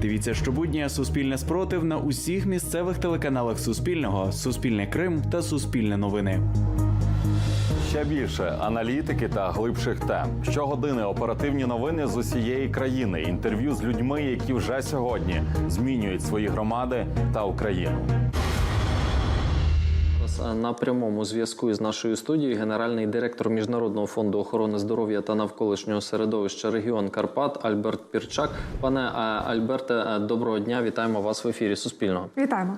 Дивіться щобудня Суспільне спротив на усіх місцевих телеканалах Суспільного, Суспільне Крим та Суспільне новини. Ще більше аналітики та глибших тем. Щогодини оперативні новини з усієї країни. Інтерв'ю з людьми, які вже сьогодні змінюють свої громади та Україну. На прямому зв'язку із нашою студією генеральний директор Міжнародного фонду охорони здоров'я та навколишнього середовища регіон Карпат Альберт Пірчак. Пане е, Альберте, е, доброго дня! Вітаємо вас в ефірі Суспільного. Вітаємо.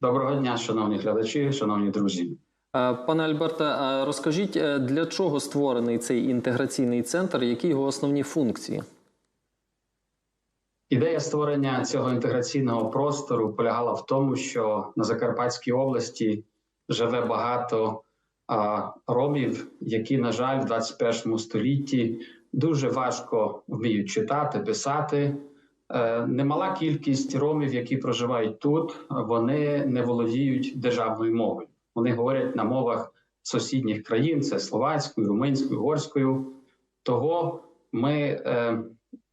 Доброго дня, шановні глядачі, шановні друзі. Е, Пане Альберте, розкажіть, для чого створений цей інтеграційний центр, які його основні функції? Ідея створення цього інтеграційного простору полягала в тому, що на Закарпатській області живе багато а, ромів, які, на жаль, в 21 столітті дуже важко вміють читати, писати. Е, Немала кількість ромів, які проживають тут, вони не володіють державною мовою. Вони говорять на мовах сусідніх країн: це словацькою, румунською, угорською. Того ми, е,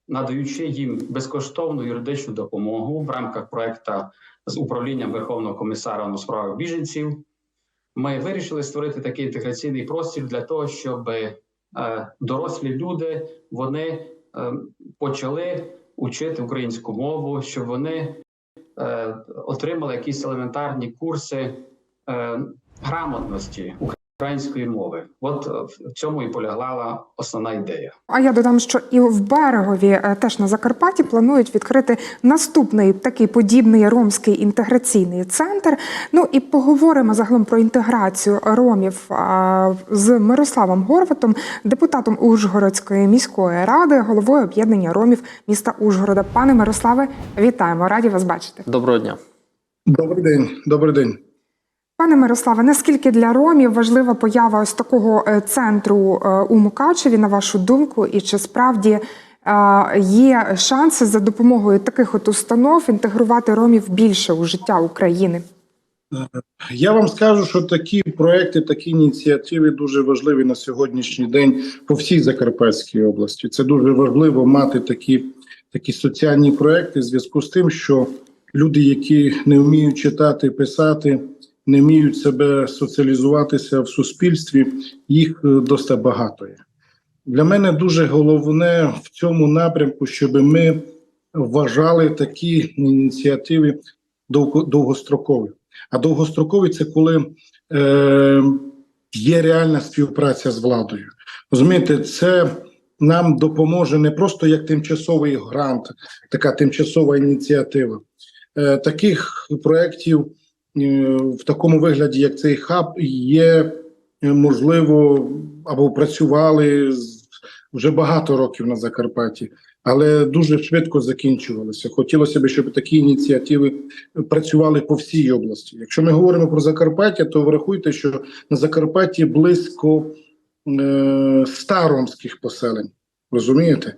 надаючи їм безкоштовну юридичну допомогу в рамках проекту з управлінням Верховного комісара у справах біженців, ми вирішили створити такий інтеграційний простір для того, щоб е, дорослі люди вони е, почали учити українську мову, щоб вони е, отримали якісь елементарні курси грамотності української мови. От е, в цьому і полягла основна ідея. А я додам, що і в берегові, е, теж на Закарпатті, планують відкрити наступний такий подібний ромський інтеграційний центр. Ну і поговоримо загалом про інтеграцію ромів з Мирославом Горватом, депутатом Ужгородської міської ради, головою об'єднання ромів міста Ужгорода. Пане Мирославе, вітаємо! Раді вас бачити. Доброго дня. Добрий день, добрий день. Пане Мирославе, наскільки для ромів важлива поява ось такого е, центру е, у Мукачеві, на вашу думку, і чи справді е, є шанси за допомогою таких от установ інтегрувати ромів більше у життя України? Я вам скажу, що такі проекти, такі ініціативи дуже важливі на сьогоднішній день по всій Закарпатській області. Це дуже важливо мати такі, такі соціальні проекти в зв'язку з тим, що люди, які не вміють читати, писати, не вміють себе соціалізуватися в суспільстві, їх е, досить багато є. Для мене дуже головне в цьому напрямку, щоб ми вважали такі ініціативи довго- довгострокові. А довгострокові це коли е, є реальна співпраця з владою. Розумієте, це нам допоможе не просто як тимчасовий грант, така тимчасова ініціатива. Е, таких проєктів в такому вигляді, як цей хаб, є е, можливо або працювали вже багато років на Закарпатті, але дуже швидко закінчувалися. Хотілося б, щоб такі ініціативи працювали по всій області. Якщо ми говоримо про Закарпаття, то врахуйте, що на Закарпатті близько е, 100 ромських поселень. Розумієте?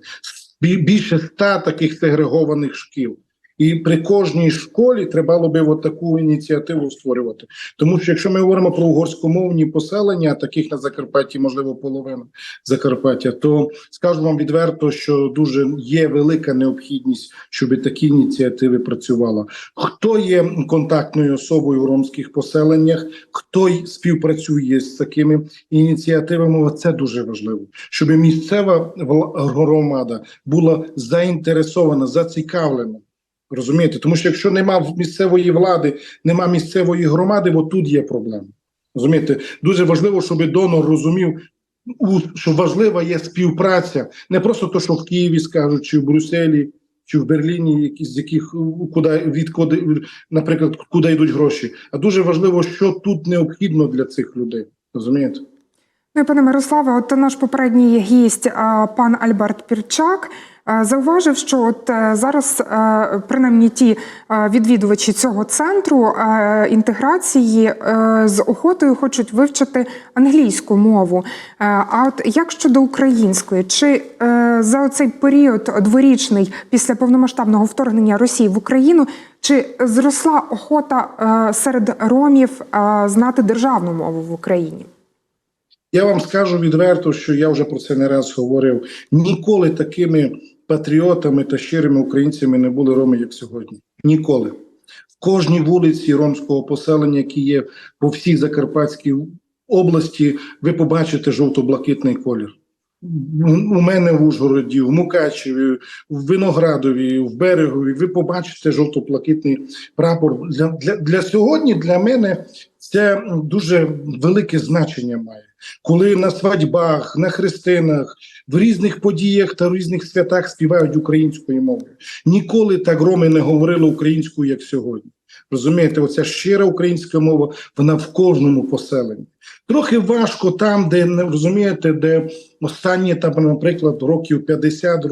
Більше 100 таких сегрегованих шкіл. І при кожній школі треба би от таку ініціативу створювати. Тому що якщо ми говоримо про угорськомовні поселення, таких на Закарпатті, можливо, половина Закарпаття, то скажу вам відверто, що дуже є велика необхідність, щоб такі ініціативи працювали. Хто є контактною особою в ромських поселеннях, хто співпрацює з такими ініціативами, це дуже важливо, щоб місцева громада була заінтересована, зацікавлена. Розумієте, тому що якщо нема місцевої влади, нема місцевої громади, от тут є проблема. Розумієте, дуже важливо, щоб донор розумів, що важлива є співпраця, не просто то, що в Києві скажуть, чи в Брюсселі, чи в Берліні, які з яких куди від куди, наприклад, куди йдуть гроші. А дуже важливо, що тут необхідно для цих людей. Розумієте? Ну пане Мирославе, от наш попередній гість, пан Альберт Пірчак, зауважив, що от е, зараз е, принаймні ті е, відвідувачі цього центру е, інтеграції е, з охотою хочуть вивчити англійську мову. Е, А от як щодо української, чи е, за цей період дворічний після повномасштабного вторгнення Росії в Україну, чи зросла охота е, серед ромів е, знати державну мову в Україні? Я вам скажу відверто, що я вже про це не раз говорив. Ніколи такими патріотами та щирими українцями не були роми, як сьогодні. Ніколи. В кожній вулиці ромського поселення, які є по всій Закарпатській області, ви побачите жовто-блакитний колір. У мене в Ужгороді, в Мукачеві, в Виноградові, в Берегові, ви побачите жовто-блакитний прапор. Для, для, для сьогодні для мене це дуже велике значення має. Коли на свадьбах, на хрестинах, в різних подіях та різних святах співають українською мовою. Ніколи так роми не говорили українською, як сьогодні. Розумієте, оця щира українська мова, вона в кожному поселенні. Трохи важко там, де не розумієте, де останні там, наприклад, років 50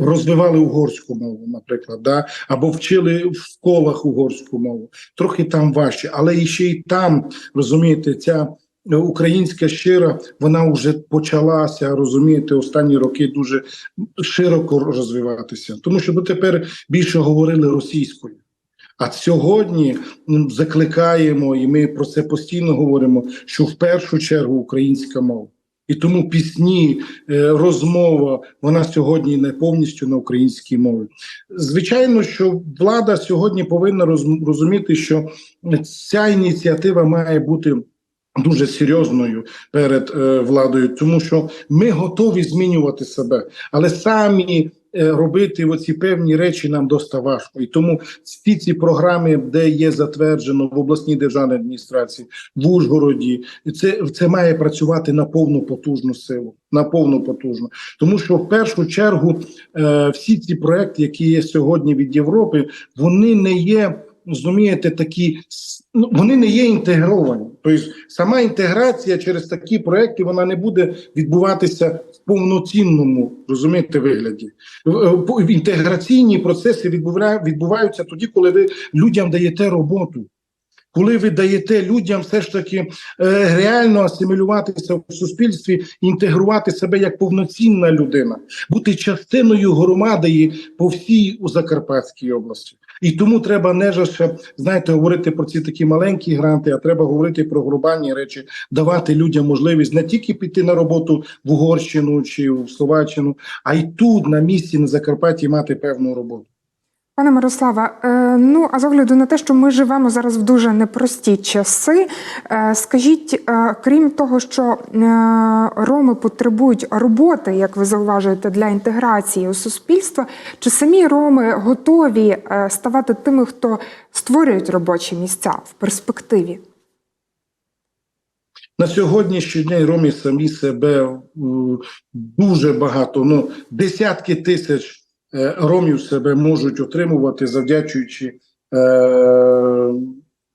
розвивали угорську мову, наприклад, да? або вчили в школах угорську мову. Трохи там важче, але і ще й там розумієте, ця е, українська щира, вона вже почалася, розумієте, останні роки дуже широко розвиватися, тому що дотепер більше говорили російською. А сьогодні закликаємо, і ми про це постійно говоримо, що в першу чергу українська мова. І тому пісні, е, розмова, вона сьогодні не повністю на українській мові. Звичайно, що влада сьогодні повинна роз- розуміти, що ця ініціатива має бути дуже серйозною перед е, владою, тому що ми готові змінювати себе, але самі робити оці певні речі нам доста важко. І тому всі ці програми, де є затверджено в обласній державній адміністрації, в Ужгороді, це, це має працювати на повну потужну силу. На повну потужну, тому що в першу чергу е, всі ці проекти, які є сьогодні від Європи, вони не є розумієте, такі ну, вони не є інтегровані. Тобто сама інтеграція через такі проекти вона не буде відбуватися в повноцінному розумієте вигляді. Е, Інтеграційні процеси відбуваються тоді, коли ви людям даєте роботу. Коли ви даєте людям все ж таки е, реально асимілюватися в суспільстві, інтегрувати себе як повноцінна людина, бути частиною громади по всій Закарпатській області. І тому треба не лише знаєте говорити про ці такі маленькі гранти, а треба говорити про глобальні речі, давати людям можливість не тільки піти на роботу в Угорщину чи в Словаччину, а й тут на місці на Закарпатті мати певну роботу. Пане Мирославе, е, ну а з огляду на те, що ми живемо зараз в дуже непрості часи, е, скажіть, е, крім того, що роми потребують роботи, як ви зауважуєте, для інтеграції у суспільство, чи самі роми готові ставати тими, хто створюють робочі місця в перспективі? На сьогоднішній день ромі самі себе дуже багато, ну десятки тисяч ромів себе можуть отримувати, завдячуючи е,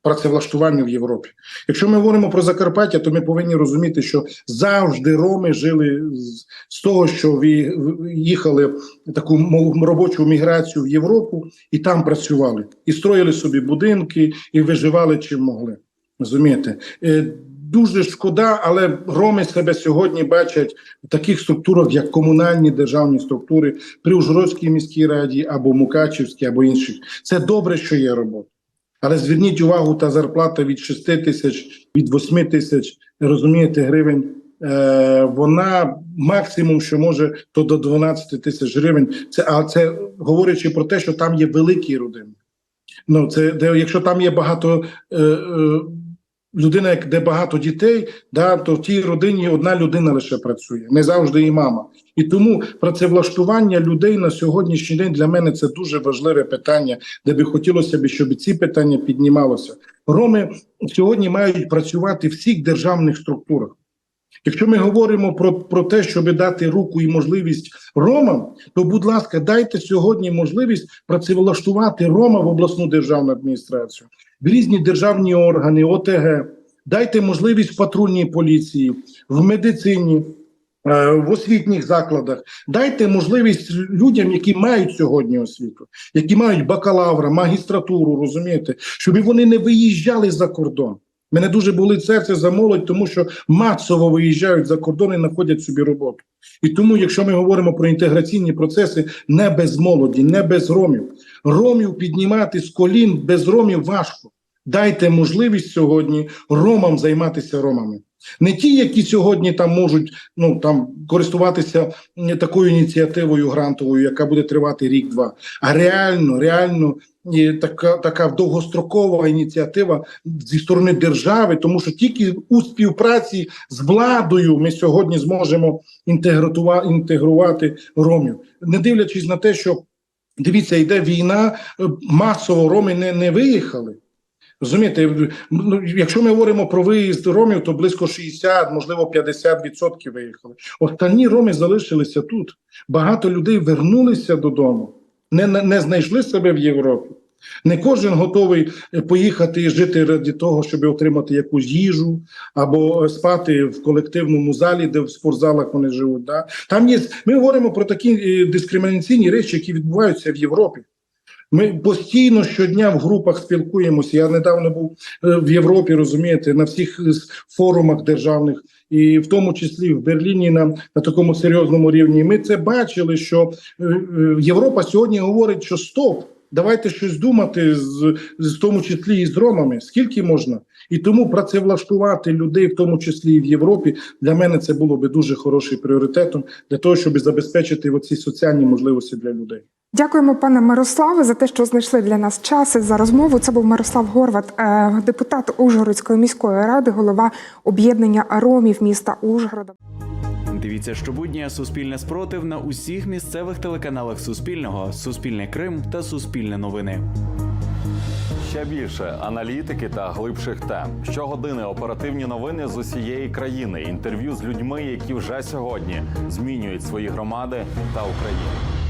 працевлаштуванню в Європі. Якщо ми говоримо про Закарпаття, то ми повинні розуміти, що завжди роми жили з, того, що їхали таку робочу міграцію в Європу і там працювали, і строїли собі будинки, і виживали чим могли. Розумієте? Дуже шкода, але роми себе сьогодні бачать в таких структурах, як комунальні державні структури при Ужгородській міській раді або Мукачівській, або інших. Це добре, що є робота. Але зверніть увагу, та зарплата від 6 тисяч, від 8 тисяч, розумієте, гривень. Е, вона максимум, що може, то до 12 тисяч гривень. Це а це говорячи про те, що там є великі родини. Ну це де, якщо там є багато е, е, людина, як де багато дітей, да, то в тій родині одна людина лише працює, не завжди і мама. І тому працевлаштування людей на сьогоднішній день для мене це дуже важливе питання, де би хотілося б, щоб ці питання піднімалося. Роми сьогодні мають працювати в всіх державних структурах. Якщо ми говоримо про, про те, щоб дати руку і можливість ромам, то, будь ласка, дайте сьогодні можливість працевлаштувати рома в обласну державну адміністрацію, різні державні органи, ОТГ. Дайте можливість в патрульній поліції, в медицині, е, в освітніх закладах. Дайте можливість людям, які мають сьогодні освіту, які мають бакалавра, магістратуру, розумієте, щоб вони не виїжджали за кордон. Мене дуже болить серце за молодь, тому що масово виїжджають за кордон і знаходять собі роботу. І тому, якщо ми говоримо про інтеграційні процеси, не без молоді, не без ромів. Ромів піднімати з колін без ромів важко. Дайте можливість сьогодні ромам займатися ромами. Не ті, які сьогодні там можуть ну там користуватися такою ініціативою грантовою, яка буде тривати рік-два, а реально, реально така, така довгострокова ініціатива зі сторони держави, тому що тільки у співпраці з владою ми сьогодні зможемо інтегрувати, інтегрувати ромів, не дивлячись на те, що дивіться, йде війна, е, масово роми не, не виїхали. Розумієте, ну, якщо ми говоримо про виїзд ромів, то близько 60, можливо, 50% виїхали. Останні роми залишилися тут. Багато людей вернулися додому, не, не, знайшли себе в Європі. Не кожен готовий поїхати і жити раді того, щоб отримати якусь їжу або спати в колективному залі, де в спортзалах вони живуть. Да? Там є ми говоримо про такі е, дискримінаційні речі, які відбуваються в Європі. Ми постійно щодня в групах спілкуємося. Я недавно був е, в Європі, розумієте, на всіх е, форумах державних, і в тому числі в Берліні на, на такому серйозному рівні. Ми це бачили, що е, Європа сьогодні говорить, що стоп. Давайте щось думати з, з тому числі і з ромами. Скільки можна? І тому працевлаштувати людей, в тому числі і в Європі, для мене це було би дуже хорошим пріоритетом для того, щоб забезпечити оці соціальні можливості для людей. Дякуємо, пане Мирославе, за те, що знайшли для нас час за розмову. Це був Мирослав Горват, е, депутат Ужгородської міської ради, голова об'єднання ромів міста Ужгорода. Дивіться щобудня Суспільне спротив на усіх місцевих телеканалах Суспільного, Суспільне Крим та Суспільне новини. Ще більше аналітики та глибших тем. Щогодини оперативні новини з усієї країни. Інтерв'ю з людьми, які вже сьогодні змінюють свої громади та Україну.